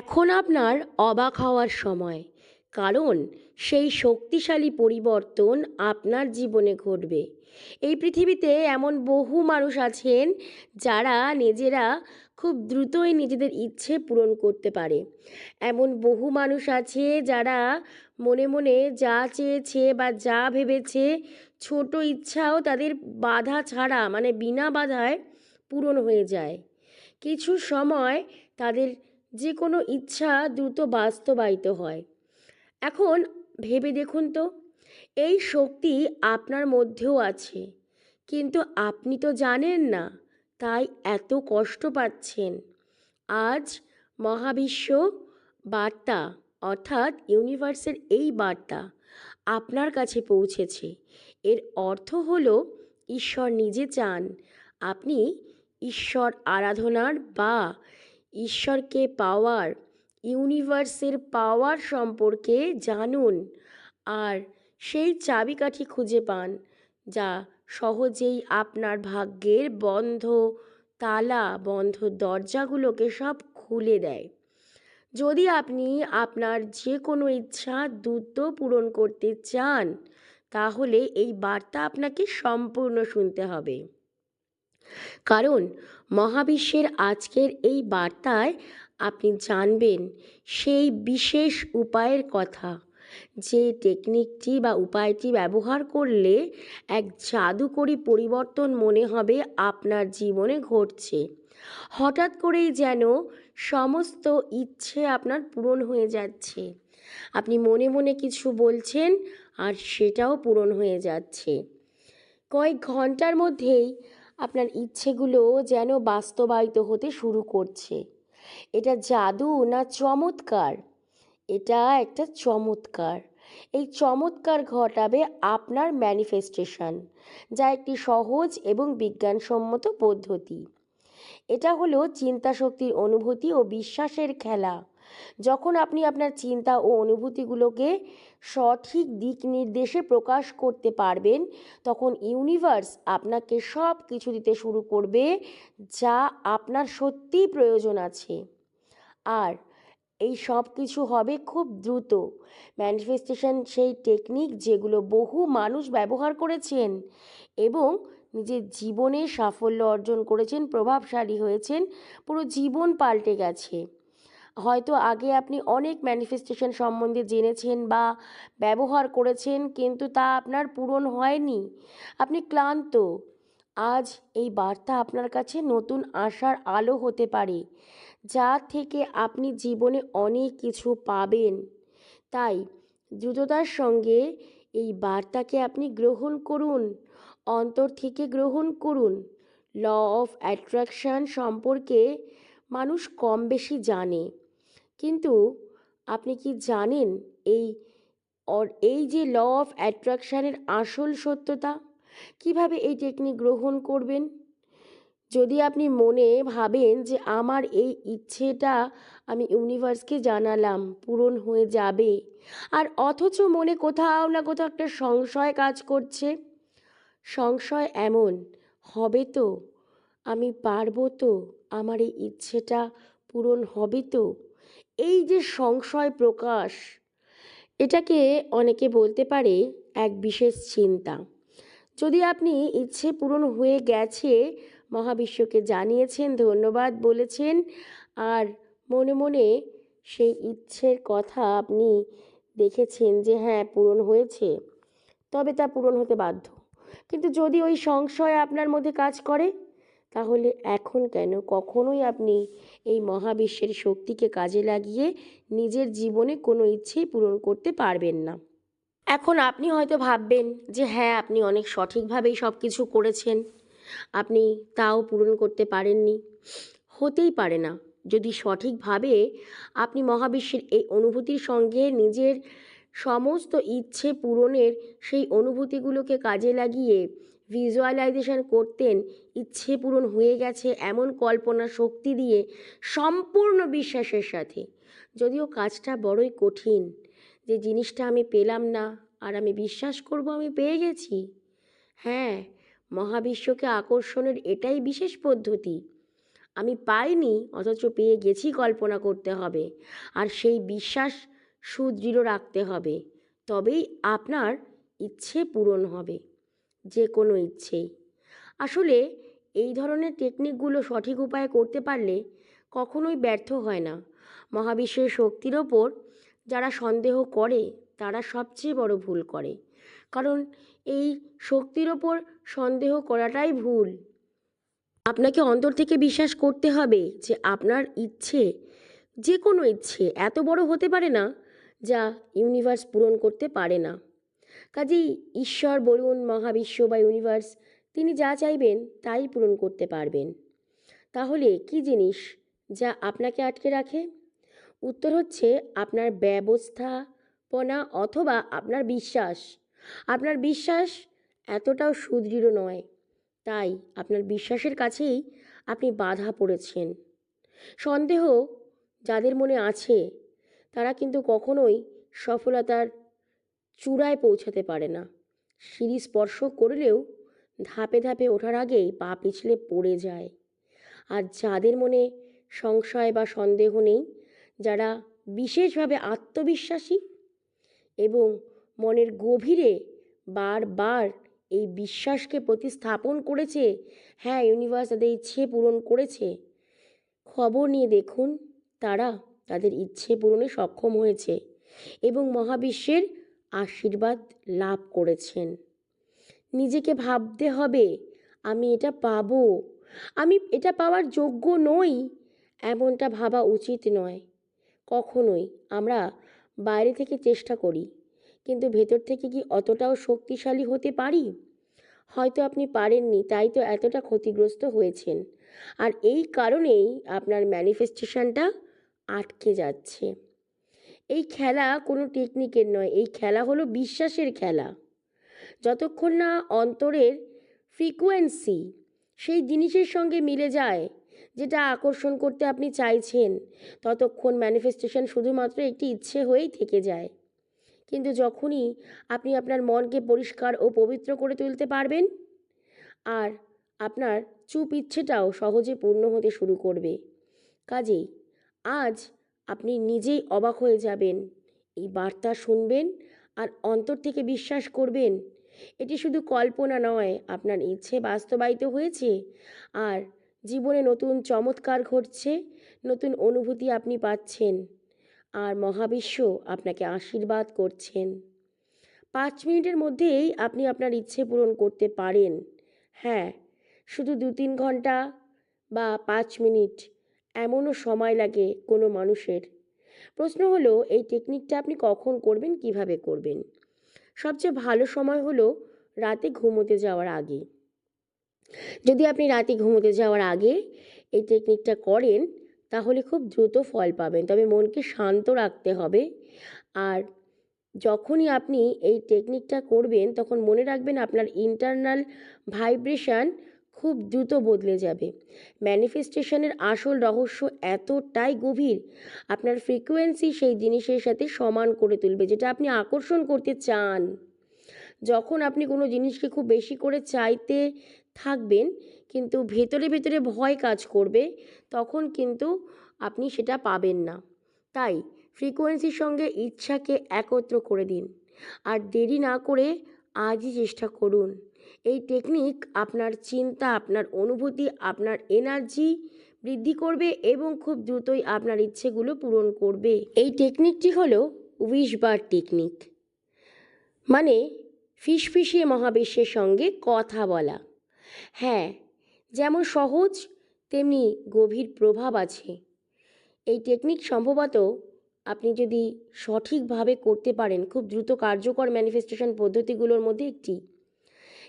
এখন আপনার অবাক হওয়ার সময়, কারণ সেই শক্তিশালী পরিবর্তন আপনার জীবনে ঘটবে। এই পৃথিবীতে এমন বহু মানুষ আছেন যারা নিজেরা খুব দ্রুতই নিজেদের ইচ্ছে পূরণ করতে পারে। এমন বহু মানুষ আছে যারা মনে মনে যা চেয়েছে বা যা ভেবেছে ছোট ইচ্ছাও তাদের বাধা ছাড়া মানে বিনা বাধায় পূরণ হয়ে যায়। কিছু সময় তাদের যে কোনো ইচ্ছা দ্রুত বাস্তবায়িত হয়। এখন ভেবে দেখুন তো, এই শক্তি আপনার মধ্যেও আছে, কিন্তু আপনি তো জানেন না, তাই এত কষ্ট পাচ্ছেন। আজ মহাবিশ্ব বার্তা, অর্থাৎ ইউনিভার্সের এই বার্তা আপনার কাছে পৌঁছেছে। এর অর্থ হলো, ঈশ্বর নিজে চান, আপনি ঈশ্বর আরাধনার বা ঈশ্বরকে পাওয়ার, ইউনিভার্সের পাওয়ার সম্পর্কে জানুন আর সেই চাবিকাঠি খুঁজে পান যা সহজেই আপনার ভাগ্যের বন্ধ তালা বন্ধ দরজাগুলোকে সব খুলে দেয়। যদি আপনি আপনার যে কোনো ইচ্ছা দ্রুত পূরণ করতে চান, তাহলে এই বার্তা আপনাকে সম্পূর্ণ শুনতে হবে। কারণ মহাবিশ্বের আজকের এই বার্তায় আপনি জানবেন সেই বিশেষ উপায়ের কথা। যে টেকনিকটি বা উপায়টি ব্যবহার করলে এক জাদুকরী পরিবর্তন মনে হবে আপনার জীবনে ঘটছে। হঠাৎ করেই যেন সমস্ত ইচ্ছে আপনার পূরণ হয়ে যাচ্ছে। আপনি মনে মনে কিছু বলছেন আর সেটাও পূরণ হয়ে যাচ্ছে। কয়েক ঘণ্টার মধ্যেই আপনার ইচ্ছেগুলো যেন বাস্তবায়িত হতে শুরু করছে। এটা জাদু না চমৎকার? এটা একটা চমৎকার। এই চমৎকার ঘটাবে আপনার ম্যানিফেস্টেশন যা একটি সহজ এবং বিজ্ঞানসম্মত পদ্ধতি। এটা হলো চিন্তা শক্তির অনুভূতি ও বিশ্বাসের খেলা। যখন আপনি আপনার চিন্তা ও অনুভূতিগুলোকে সঠিক দিক নির্দেশে প্রকাশ করতে পারবেন, তখন ইউনিভার্স আপনাকে সব কিছু দিতে শুরু করবে যা আপনার সত্যিই প্রয়োজন আছে। আর এই সব কিছু হবে খুব দ্রুত। ম্যানিফেস্টেশন সেই টেকনিক যেগুলো বহু মানুষ ব্যবহার করেছেন এবং নিজের জীবনে সাফল্য অর্জন করেছেন, প্রভাবশালী হয়েছেন, পুরো জীবন পাল্টে গেছে। হয়তো আগে আপনি অনেক ম্যানিফেস্টেশন সম্বন্ধে জেনেছেন বা ব্যবহার করেছেন, কিন্তু তা আপনার পূরণ হয়নি। আপনি ক্লান্ত। আজ এই বার্তা আপনার কাছে নতুন আশার আলো হতে পারে, যা থেকে আপনি জীবনে অনেক কিছু পাবেন। তাই দ্রুততার সঙ্গে এই বার্তাকে আপনি গ্রহণ করুন, অন্তর থেকে গ্রহণ করুন। ল অফ অ্যাট্রাকশান সম্পর্কে মানুষ কম বেশি জানে। কিন্তু আপনি কি জানেন এই অর, এই যে ল অফ অ্যাট্রাকশানের আসল সত্যতা? কীভাবে এই টেকনিক গ্রহণ করবেন? যদি আপনি মনে ভাবেন যে আমার এই ইচ্ছেটা আমি ইউনিভার্সকে জানালাম, পূরণ হয়ে যাবে, আর অথচ মনে কোথাও না কোথাও একটা সংশয় কাজ করছে, সংশয় এমন, হবে তো, আমি পারব তো, আমার এই ইচ্ছেটা পূরণ হবে তো এই যে সংশয় প্রকাশ, এটাকে অনেকে বলতে পারে এক বিশেষ চিন্তা। যদি আপনি ইচ্ছে পূরণ হয়ে গেছে, মহাবিশ্বকে জানিয়েছেন, ধন্যবাদ বলেছেন, আর মনে মনে সেই ইচ্ছের কথা আপনি দেখেছেন যে হ্যাঁ পূরণ হয়েছে, তবে তা পূরণ হতে বাধ্য। কিন্তু যদি ওই সংশয় আপনার মধ্যে কাজ করে, তাহলে এখন কেন? কখনোই আপনি এই মহাবিশ্বের শক্তিকে কাজে লাগিয়ে নিজের জীবনে কোনো ইচ্ছেই পূরণ করতে পারবেন না। এখন আপনি হয়তো ভাববেন যে হ্যাঁ আপনি অনেক সঠিকভাবেই সব কিছু করেছেন। আপনি তাও পূরণ করতে পারেননি। হতেই পারে না। যদি সঠিকভাবে আপনি মহাবিশ্বের এই অনুভূতির সঙ্গে নিজের সমস্ত ইচ্ছে পূরণের সেই অনুভূতিগুলোকে কাজে লাগিয়ে ভিজুয়ালাইজেশন করতেন, ইচ্ছে পূরণ হয়ে গেছে এমন কল্পনা শক্তি দিয়ে সম্পূর্ণ বিশ্বাসের সাথে। যদিও কাজটা বড়ই কঠিন, যে জিনিসটা আমি পেলাম না আর আমি বিশ্বাস করব আমি পেয়ে গেছি। হ্যাঁ মহাবিশ্বকে আকর্ষণের এটাই বিশেষ পদ্ধতি। আমি পাইনি, অথচ পেয়ে গেছি কল্পনা করতে হবে, আর সেই বিশ্বাস সুদৃঢ় রাখতে হবে, তবেই আপনার ইচ্ছে পূরণ হবে। যে কোনো ইচ্ছেই। আসলে এই ধরনের টেকনিকগুলো সঠিক উপায়ে করতে পারলে কখনোই ব্যর্থ হয় না। মহাবিশ্বের শক্তির ওপর যারা সন্দেহ করে, তারা সবচেয়ে বড় ভুল করে। কারণ এই শক্তির ওপর সন্দেহ করাটাই ভুল। আপনাকে অন্তর থেকে বিশ্বাস করতে হবে যে আপনার ইচ্ছে যে কোনো ইচ্ছে, এত বড় হতে পারে না যা ইউনিভার্স পূরণ করতে পারে না। কাজেই ঈশ্বর বলুন মহাবিশ্ব বা ইউনিভার্স তিনি যা চাইবেন তাই পূরণ করতে পারবেন। তাহলে কি জিনিস যা আপনাকে আটকে রাখে? উত্তর হচ্ছে আপনার ব্যবস্থাপনা অথবা আপনার বিশ্বাস। আপনার বিশ্বাস এতটাও সুদৃঢ় নয়, তাই আপনার বিশ্বাসের কাছেই আপনি বাধা পড়েছেন। সন্দেহ যাদের মনে আছে, তারা কিন্তু কখনোই সফলতার চূড়ায় পৌঁছাতে পারে না। সিঁড়ি স্পর্শ করলেও ধাপে ধাপে ওঠার আগেই পা পিছলে পড়ে যায়। আর যাদের মনে সংশয় বা সন্দেহ নেই, যারা বিশেষভাবে আত্মবিশ্বাসী এবং মনের গভীরে বারবার এই বিশ্বাসকে প্রতিস্থাপন করেছে হ্যাঁ ইউনিভার্স তাদের ইচ্ছে পূরণ করেছে, খবর নিয়ে দেখুন, তারা তাদের ইচ্ছে পূরণে সক্ষম হয়েছে এবং মহাবিশ্বের আশীর্বাদ লাভ করেছেন। নিজেকে ভাবতে হবে, আমি এটা পাবো। আমি এটা পাওয়ার যোগ্য নই, এমনটা ভাবা উচিত নয়। কখনোই আমরা বাইরে থেকে চেষ্টা করি, কিন্তু ভেতর থেকে কি অতটাও শক্তিশালী হতে পারি? হয়তো আপনি পারেননি, তাই তো এতটা ক্ষতিগ্রস্ত হয়েছেন। আর এই কারণেই আপনার ম্যানিফেস্টেশনটা আটকে যাচ্ছে। এই খেলা কোনো টেকনিকের নয়, এই খেলা হলো বিশ্বাসের খেলা। যতক্ষণ না অন্তরের ফ্রিকোয়েন্সি সেই জিনিসের সঙ্গে মিলে যায়, যেটা আকর্ষণ করতে আপনি চাইছেন, ততক্ষণ ম্যানিফেস্টেশন শুধুমাত্র একটি ইচ্ছে হয়েই থেকে যায়। কিন্তু যখনই আপনি আপনার মনকে পরিষ্কার ও পবিত্র করে তুলতে পারবেন, আর আপনার চুপ ইচ্ছেটাও সহজে পূর্ণ হতে শুরু করবে। কাজেই আজ আপনি নিজেই অবাক হয়ে যাবেন। এই বার্তা শুনবেন আর অন্তর থেকে বিশ্বাস করবেন। এটি শুধু কল্পনা নয়, আপনার ইচ্ছে বাস্তবায়িত হয়েছে আর জীবনে নতুন চমৎকার ঘটছে, নতুন অনুভূতি আপনি পাচ্ছেন আর মহাবিশ্ব আপনাকে আশীর্বাদ করছেন। পাঁচ মিনিটের মধ্যেই আপনি আপনার ইচ্ছে পূরণ করতে পারেন। হ্যাঁ শুধু দু তিন ঘণ্টা বা পাঁচ মিনিট এমনও সময় লাগে কোনো মানুষের। প্রশ্ন হলো, এই টেকনিকটা আপনি কখন করবেন, কীভাবে করবেন? সবচেয়ে ভালো সময় হলো রাতে ঘুমোতে যাওয়ার আগে। যদি আপনি রাতে ঘুমোতে যাওয়ার আগে এই টেকনিকটা করেন, তাহলে খুব দ্রুত ফল পাবেন। তবে মনকে শান্ত রাখতে হবে। আর যখনই আপনি এই টেকনিকটা করবেন, তখন মনে রাখবেন আপনার ইন্টারনাল ভাইব্রেশন খুব দ্রুত বদলে যাবে। ম্যানিফেস্টেশনের আসল রহস্য এতটাই গভীর, আপনার ফ্রিকোয়েন্সি সেই জিনিসের সাথে সমান করে তুলবে যেটা আপনি আকর্ষণ করতে চান। যখন আপনি কোনো জিনিসকে খুব বেশি করে চাইতে থাকবেন, কিন্তু ভেতরে ভেতরে ভয় কাজ করবে, তখন কিন্তু আপনি সেটা পাবেন না। তাই ফ্রিকোয়েন্সির সঙ্গে ইচ্ছাকে একত্র করে দিন। আর দেরি না করে আজই চেষ্টা করুন। এই টেকনিক আপনার চিন্তা, আপনার অনুভূতি, আপনার এনার্জি বৃদ্ধি করবে এবং খুব দ্রুতই আপনার ইচ্ছেগুলো পূরণ করবে। এই টেকনিকটি হলো উইশ বার টেকনিক মানে ফিসফিসিয়ে মহাবিশ্বের সঙ্গে কথা বলা। হ্যাঁ যেমন সহজ, তেমনি গভীর প্রভাব আছে। এই টেকনিক সম্ভবত আপনি যদি সঠিকভাবে করতে পারেন, খুব দ্রুত কার্যকর ম্যানিফেস্টেশন পদ্ধতিগুলোর মধ্যে একটি।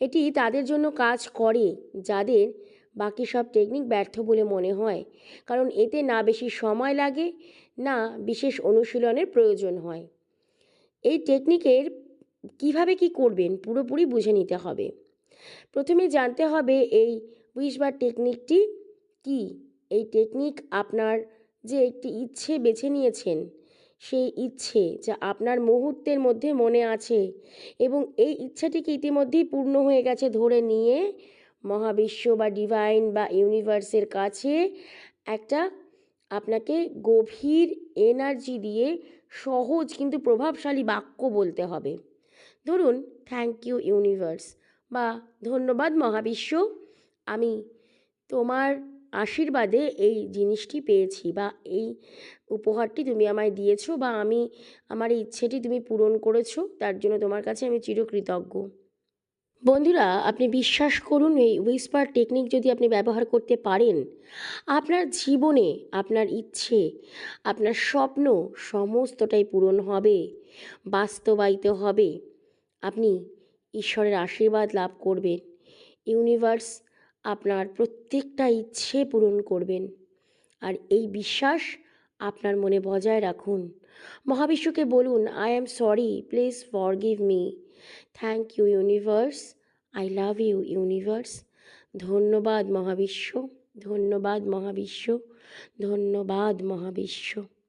এটি তাদের জন্য কাজ করে, যাদের বাকি সব টেকনিক ব্যর্থ বলে মনে হয়। কারণ এতে না বেশি সময় লাগে, না বিশেষ অনুশীলনের প্রয়োজন হয়। এই টেকনিকের কীভাবে কি করবেন পুরোপুরি বুঝে নিতে হবে। প্রথমে জানতে হবে এই বার টেকনিকটি কি? এই টেকনিক আপনার যে একটি ইচ্ছে বেছে নিয়েছেন সেই ইচ্ছে যা আপনার মুহূর্তের মধ্যে মনে আছে এবং এই ইচ্ছাটিকে ইতিমধ্যেই পূর্ণ হয়ে গেছে ধরে নিয়ে মহাবিশ্ব বা ডিভাইন বা ইউনিভার্সের কাছে একটা আপনাকে গভীর এনার্জি দিয়ে সহজ কিন্তু প্রভাবশালী বাক্য বলতে হবে। ধরুন থ্যাংক ইউ ইউনিভার্স বা ধন্যবাদ, মহাবিশ্ব। আমি তোমার আশীর্বাদে এই জিনিসটি পেয়েছি বা এই উপহারটি তুমি আমায় দিয়েছ বা আমি, আমার ইচ্ছেটি তুমি পূরণ করেছ, তার জন্য তোমার কাছে আমি চিরকৃতজ্ঞ। বন্ধুরা, আপনি বিশ্বাস করুন, এই উইসপার টেকনিক যদি আপনি ব্যবহার করতে পারেন, আপনার জীবনে, আপনার ইচ্ছে, আপনার স্বপ্ন সমস্তটাই পূরণ হবে, বাস্তবায়িত হবে। আপনি ঈশ্বরের আশীর্বাদ লাভ করবেন। ইউনিভার্স আপনার প্রত্যেকটা ইচ্ছে পূরণ করবেন। আর এই বিশ্বাস আপনার মনে বজায় রাখুন। মহাবিশ্বকে বলুন I am sorry please forgive me thank you universe I love you universe ধন্যবাদ মহাবিশ্ব ধন্যবাদ মহাবিশ্ব ধন্যবাদ মহাবিশ্ব।